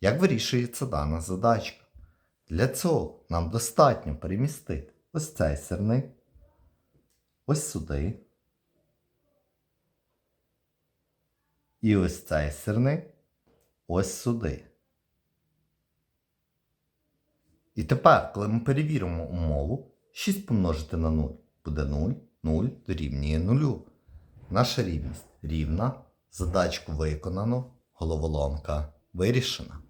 Як вирішується дана задачка? Для цього нам достатньо перемістити ось цей сірник, ось сюди. І ось цей сірник ось сюди. І тепер, коли ми перевіримо умову, 6 помножити на 0 буде 0, 0 дорівнює 0. Наша рівність рівна, задачку виконано, головоломка вирішена.